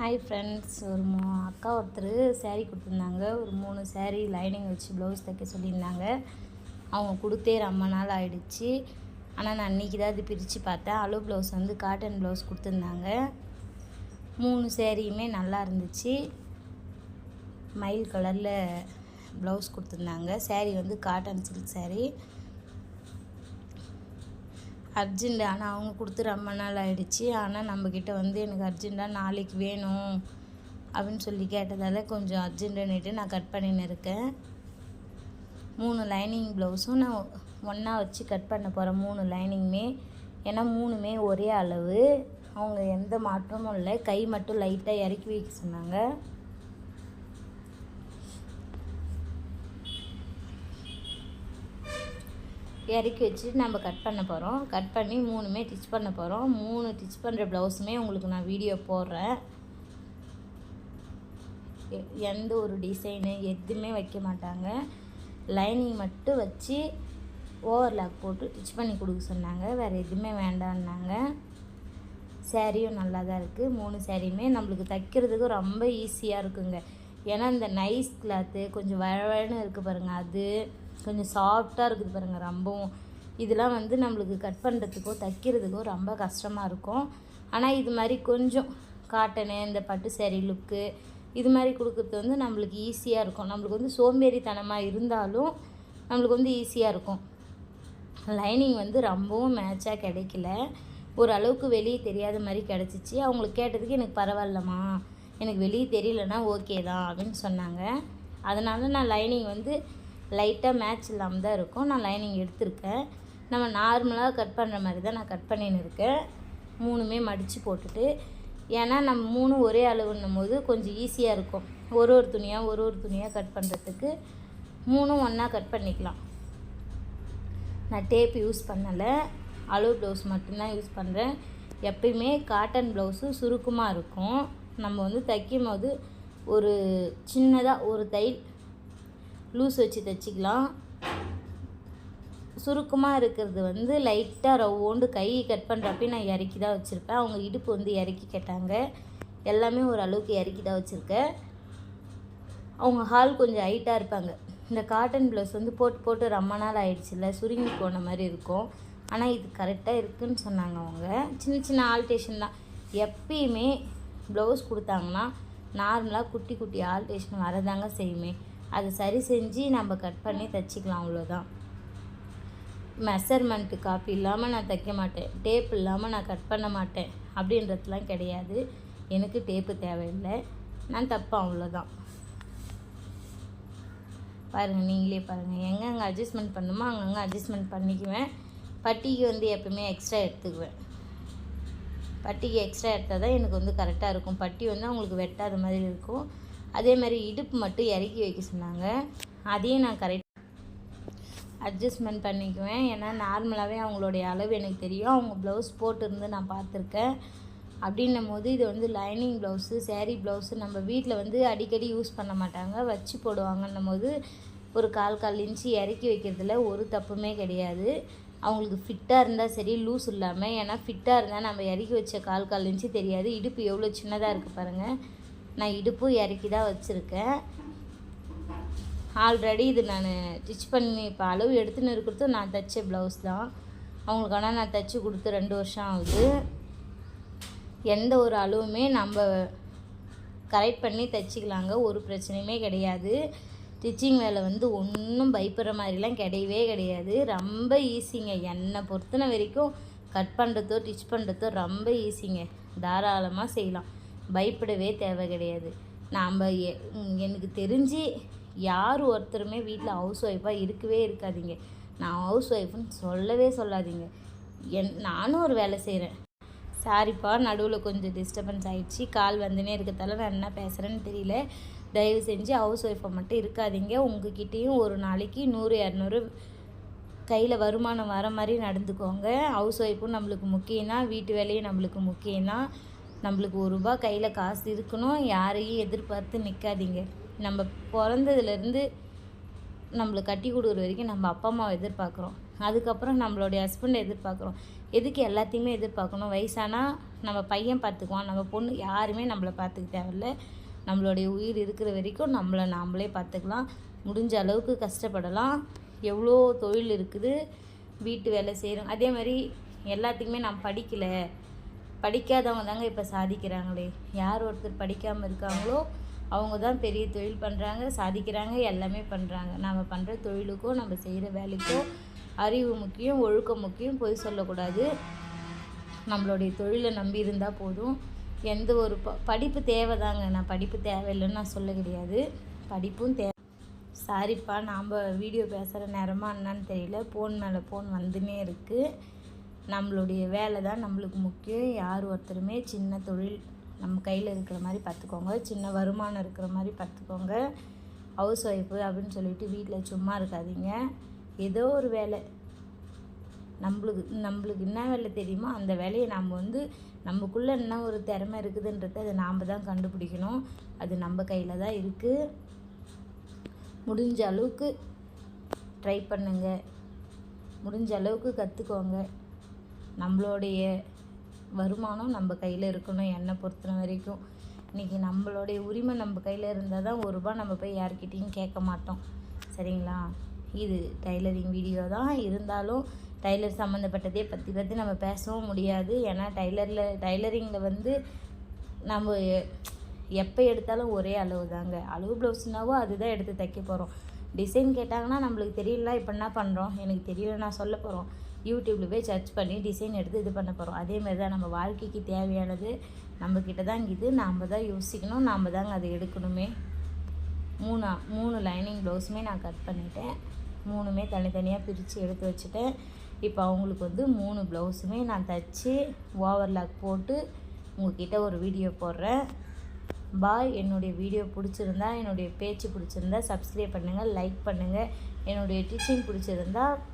Hi friends ஒரு மூ அக்கா ஒருத்தர் சேரீ கொடுத்துருந்தாங்க. ஒரு மூணு சேரீ லைனிங் வச்சு ப்ளவுஸ் தைக்க சொல்லியிருந்தாங்க. அவங்க கொடுத்தே ரொம்ப நாள் ஆயிடுச்சு. ஆனால் நான் அன்றைக்கி தான் இது பிரித்து பார்த்தேன். அலோ ப்ளவுஸ் வந்து காட்டன் ப்ளவுஸ் கொடுத்துருந்தாங்க. மூணு சேரீயுமே நல்லா இருந்துச்சு. மயில் கலரில் ப்ளவுஸ் கொடுத்துருந்தாங்க. சேரீ வந்து காட்டன் சில்க் சேரீ அர்ஜெண்ட் ஆனால் அவங்க கொடுத்து ரொம்ப நாள் ஆகிடுச்சி ஆனால் நம்மக்கிட்ட வந்து எனக்கு அர்ஜெண்ட்டாக நாளைக்கு வேணும் அப்படின்னு சொல்லி கேட்டதால் கொஞ்சம் அர்ஜென்ட்டுன்னுட்டு நான் கட் பண்ணின்னு இருக்கேன். மூணு லைனிங் ப்ளவுஸும் நான் ஒன்றா வச்சு கட் பண்ண போகிறேன் மூணு லைனிங்குமே. ஏன்னா மூணுமே ஒரே அளவு. அவங்க எந்த மாற்றமும் இல்லை. கை மட்டும் லைட்டாக இறக்கி வைக்க சொன்னாங்க. இறக்கி வச்சுட்டு நம்ம கட் பண்ண போகிறோம் கட் பண்ணி மூணுமே டிச் பண்ண போகிறோம் மூணு டிச் பண்ணுற ப்ளவுஸுமே உங்களுக்கு நான் வீடியோ போடுறேன். எந்த ஒரு டிசைனு எதுவுமே வைக்க மாட்டாங்க. லைனிங் மட்டும் வச்சு ஓவர்லாக் போட்டு டிச் பண்ணி கொடுக்க சொன்னாங்க. வேறு எதுவுமே வேண்டான்னாங்க சேரீயும் நல்லா தான் இருக்குது மூணு சேரீயுமே நம்மளுக்கு தைக்கிறதுக்கு ரொம்ப ஈஸியாக இருக்குங்க. ஏன்னா இந்த நைஸ் கிளாத்து கொஞ்சம் வழவழன்னு இருக்குது பாருங்கள் அது கொஞ்சம் சாஃப்டாக இருக்குது பாருங்கள் ரொம்பவும். இதெல்லாம் வந்து நம்மளுக்கு கட் பண்ணுறதுக்கோ தைக்கிறதுக்கோ ரொம்ப கஷ்டமாக இருக்கும். ஆனால் இது மாதிரி கொஞ்சம் காட்டனு இந்த பட்டு சேரீ லுக்கு இது மாதிரி கொடுக்குறது வந்து நம்மளுக்கு ஈஸியாக இருக்கும். நம்மளுக்கு வந்து சோம்பேறித்தனமாக இருந்தாலும் நம்மளுக்கு வந்து ஈஸியாக இருக்கும். லைனிங் வந்து ரொம்பவும் மேட்சாக கிடைக்கல. ஓரளவுக்கு வெளியே தெரியாத மாதிரி கிடச்சிச்சு. அவங்களுக்கு கேட்டதுக்கு எனக்கு பரவாயில்லம்மா. எனக்கு வெளியே தெரியலனா ஓகே தான் அப்படின்னு சொன்னாங்க. அதனால நான் லைனிங் வந்து லைட்டாக மேட்ச் இல்லாமல் தான் இருக்கும். நான் லைனிங் எடுத்திருக்கேன். நம்ம நார்மலாக கட் பண்ணுற மாதிரி தான் நான் கட் பண்ணின்னு இருக்கேன். மூணுமே மடித்து போட்டுட்டு ஏன்னா நம்ம மூணும் ஒரே அளவுன்னும் போது கொஞ்சம் ஈஸியாக இருக்கும். ஒரு ஒரு துணியாக ஒரு ஒரு துணியாக கட் பண்ணுறதுக்கு மூணும் ஒன்றா கட் பண்ணிக்கலாம். நான் டேப் யூஸ் பண்ணலை. அளவு ப்ளவுஸ் மட்டும்தான் யூஸ் பண்ணுறேன் எப்பயுமே காட்டன் ப்ளவுஸு சுருக்கமாக இருக்கும். நம்ம வந்து தைக்கும் போது ஒரு சின்னதாக ஒரு தையல் லூஸ் வச்சு தைச்சிக்கலாம். சுருக்கமாக இருக்கிறது வந்து லைட்டாக ரவ்வோண்டு கை கட் பண்ணுறப்ப நான் இறக்கி தான் வச்சுருப்பேன். அவங்க இடுப்பு வந்து இறக்கி கேட்டாங்க. எல்லாமே ஒரு அளவுக்கு இறக்கி தான் வச்சுருக்கேன். அவங்க ஹால் கொஞ்சம் ஹைட்டாக இருப்பாங்க. இந்த காட்டன் ப்ளவுஸ் வந்து போட்டு போட்டு ரொம்ப நாள் ஆயிடுச்சுல்ல சுருங்கி போன மாதிரி இருக்கும். ஆனால் இது கரெக்டாக இருக்குன்னு சொன்னாங்க அவங்க. சின்ன சின்ன ஆல்டேஷன் தான். எப்பயுமே ப்ளவுஸ் கொடுத்தாங்கன்னா நார்மலாக குட்டி குட்டி ஆல்டேஷன் வரதாங்க செய்யுமே. அதை சரி செஞ்சு நம்ம கட் பண்ணி தைச்சிக்கலாம் அவ்வளோதான் மெஷர்மெண்ட்டு காப்பி இல்லாமல் நான் தைக்க மாட்டேன். டேப் இல்லாமல் நான் கட் பண்ண மாட்டேன். அப்படின்றதுலாம் கிடையாது. எனக்கு டேப்பு தேவையில்லை. நான் தப்பேன் அவ்வளோதான் பாருங்கள் நீங்களே பாருங்கள் எங்கெங்கே அட்ஜஸ்ட்மெண்ட் பண்ணுமோ அங்கங்கே அட்ஜஸ்ட்மெண்ட் பண்ணிக்குவேன். பட்டிக்கு வந்து எப்பவுமே எக்ஸ்ட்ரா எடுத்துக்குவேன். பட்டிக்கு எக்ஸ்ட்ரா எடுத்தால் தான் எனக்கு வந்து கரெக்டாக இருக்கும். பட்டி வந்து அவங்களுக்கு வெட்டாத மாதிரி இருக்கும். அதே மாதிரி இடுப்பு மட்டும் இறக்கி வைக்க சொன்னாங்க. அதையும் நான் கரெக்ட் அட்ஜஸ்ட்மெண்ட் பண்ணிக்குவேன். ஏன்னா நார்மலாகவே அவங்களுடைய அளவு எனக்கு தெரியும். அவங்க ப்ளவுஸ் போட்டிருந்து நான் பார்த்துருக்கேன். அப்படின்னும் போது இது வந்து லைனிங் ப்ளவுஸு சேரீ ப்ளவுஸு நம்ம வீட்டில் வந்து அடிக்கடி யூஸ் பண்ண மாட்டாங்க. வச்சு போடுவாங்கன்னும் போது ஒரு கால் கால் இன்ச்சு இறக்கி வைக்கிறதுல ஒரு தப்புமே கிடையாது. அவங்களுக்கு ஃபிட்டாக இருந்தால் சரி லூஸ் இல்லாமல் ஏன்னா ஃபிட்டாக இருந்தால் நம்ம இறக்கி வச்ச கால் கால் இன்ச்சு தெரியாது. இடுப்பு எவ்வளோ சின்னதாக இருக்குது பாருங்கள் நான் இடுப்பும் இறக்கி தான் வச்சுருக்கேன். ஆல்ரெடி இது நான் ஸ்டிச் பண்ணி இப்போ அளவு எடுத்துன்னு இருக்கிறதும் நான் தைச்ச ப்ளவுஸ் தான். அவங்களுக்கு ஆனால் நான் தைச்சி கொடுத்து ரெண்டு வருஷம் ஆகுது. எந்த ஒரு அளவுமே நம்ம கரெக்ட் பண்ணி தைச்சிக்கலாங்க. ஒரு பிரச்சனையுமே கிடையாது. ஸ்டிச்சிங் வேலை வந்து ஒன்றும் பயப்படுற மாதிரிலாம் கிடையவே கிடையாது. ரொம்ப ஈஸிங்க என்னை பொறுத்தன வரைக்கும் கட் பண்ணுறதோ டிச் பண்ணுறதோ ரொம்ப ஈஸிங்க தாராளமாக செய்யலாம். பயப்படவே தேவை கிடையாது. நாம் எ- எனக்கு தெரிஞ்சு யார் ஒருத்தருமே வீட்டில் ஹவுஸ் ஒய்ஃபாக இருக்கவே இருக்காதீங்க. நான் ஹவுஸ் ஒய்ஃப்னு சொல்லவே சொல்லாதீங்க. என் நானும் ஒரு வேலை செய்கிறேன் சாரிப்பா நடுவில் கொஞ்சம் டிஸ்டர்பன்ஸ் ஆகிடுச்சு கால் வந்துனே இருக்கிறதால நான் என்ன பேசுகிறேன்னு தெரியல. தயவு செஞ்சு ஹவுஸ் ஒய்ஃபை மட்டும் இருக்காதீங்க. உங்ககிட்டயும் ஒரு நாளைக்கு நூறு இரநூறு கையில் வருமானம் வர மாதிரி நடந்துக்கோங்க. ஹவுஸ் ஒய்ஃபும் நம்மளுக்கு முக்கியம்தான் வீட்டு வேலையும் நம்மளுக்கு முக்கியம்தான். நம்மளுக்கு ஒரு ரூபா கையில் காசு இருக்கணும். யாரையும் எதிர்பார்த்து நிற்காதீங்க நம்ம பிறந்ததுலேருந்து நம்மளுக்கு கட்டி கொடுக்குற வரைக்கும் நம்ம அப்பா அம்மாவை எதிர்பார்க்குறோம். அதுக்கப்புறம் நம்மளுடைய ஹஸ்பண்டை எதிர்பார்க்குறோம். எதுக்கு எல்லாத்தையுமே எதிர்பார்க்கணும்? வயசானா நம்ம பையன் பார்த்துக்குவான். நம்ம பொண்ணு யாருமே நம்மளை பார்த்துக்க தேவையில்ல. நம்மளுடைய உயிர் இருக்கிற வரைக்கும் நம்மளை நாமளே பார்த்துக்கலாம். முடிஞ்ச அளவுக்கு கஷ்டப்படலாம். எவ்வளோ தொழில் இருக்குது. வீட்டு வேலை செய்கிறோம் அதே மாதிரி எல்லாத்துக்குமே நான் படிக்கலை. படிக்காதவங்க தாங்க இப்போ சாதிக்கிறாங்களே. யார் ஒருத்தர் படிக்காமல் இருக்காங்களோ அவங்க தான் பெரிய தொழில் பண்ணுறாங்க சாதிக்கிறாங்க எல்லாமே பண்ணுறாங்க நம்ம பண்ணுற தொழிலுக்கோ நம்ம செய்கிற வேலைக்கோ அறிவு முக்கியம் ஒழுக்கம் முக்கியம் பொய் சொல்லக்கூடாது. நம்மளுடைய தொழிலை நம்பி இருந்தால் போதும். எந்த ஒரு ப படிப்பு தேவைதாங்க. நான் படிப்பு தேவையில்லைன்னு நான் சொல்ல கிடையாது. படிப்பும் தே சாரிப்பா நாம் வீடியோ பேசுகிற நேரமா என்னன்னு தெரியல. ஃபோன் மேலே ஃபோன் வந்துனே இருக்குது நம்மளுடைய வேலை தான் நம்மளுக்கு முக்கியம். யார் ஒருத்தருமே சின்ன தொழில் நம்ம கையில் இருக்கிற மாதிரி பார்த்துக்கோங்க. சின்ன வருமானம் இருக்கிற மாதிரி பார்த்துக்கோங்க. ஹவுஸ் ஒய்ஃபு அப்படின்னு சொல்லிட்டு வீட்டில் சும்மா இருக்காதீங்க. ஏதோ ஒரு வேலை. நம்மளுக்கு நம்மளுக்கு என்ன வேலை தெரியுமோ? அந்த வேலையை நாம் வந்து நமக்குள்ளே என்ன ஒரு திறமை இருக்குதுன்றத அதை நாம் தான் கண்டுபிடிக்கணும். அது நம்ம கையில் தான் இருக்குது முடிஞ்ச அளவுக்கு ட்ரை பண்ணுங்க. முடிஞ்ச அளவுக்கு கற்றுக்கோங்க நம்மளுடைய வருமானம் நம்ம கையில் இருக்கணும் என்னை பொறுத்த வரைக்கும். இன்றைக்கி நம்மளுடைய உரிமை நம்ம கையில் இருந்தால் தான் ஒரு ரூபா நம்ம போய் யார்கிட்டேயும் கேட்க மாட்டோம். சரிங்களா? இது டைலரிங் வீடியோ தான். இருந்தாலும் டைலர் சம்மந்தப்பட்டதே பற்றி பற்றி நம்ம பேசவும் முடியாது. ஏன்னா டைலரில் டைலரிங்கில் வந்து நம்ம எப்போ எடுத்தாலும் ஒரே அளவு தாங்க. அளவு ப்ளவுஸ்னாவோ அதுதான் எடுத்து தைக்க போகிறோம் டிசைன் கேட்டாங்கன்னா நம்மளுக்கு தெரியல இப்போ என்ன பண்ணுறோம் எனக்கு தெரியல நான் சொல்ல போகிறோம் யூடியூப்பில் போய் சர்ச் பண்ணி டிசைன் எடுத்து இது பண்ண போகிறோம் அதேமாரி தான் நம்ம வாழ்க்கைக்கு தேவையானது நம்மக்கிட்ட தான் இது. நாம் தான் யோசிக்கணும். நாம் தாங்க அதை எடுக்கணுமே. மூணு மூணு லைனிங் ப்ளவுஸுமே நான் கட் பண்ணிட்டேன். மூணுமே தனித்தனியாக பிரித்து எடுத்து வச்சுட்டேன். இப்போ அவங்களுக்கு வந்து மூணு ப்ளவுஸுமே நான் தைச்சி ஓவர்லாக் போட்டு உங்ககிட்ட ஒரு வீடியோ போடுறேன். பாய் என்னுடைய வீடியோ பிடிச்சிருந்தா என்னுடைய பேச்சு பிடிச்சிருந்தா சப்ஸ்கிரைப் பண்ணுங்கள் லைக் பண்ணுங்கள் என்னுடைய டீச்சிங் பிடிச்சிருந்தா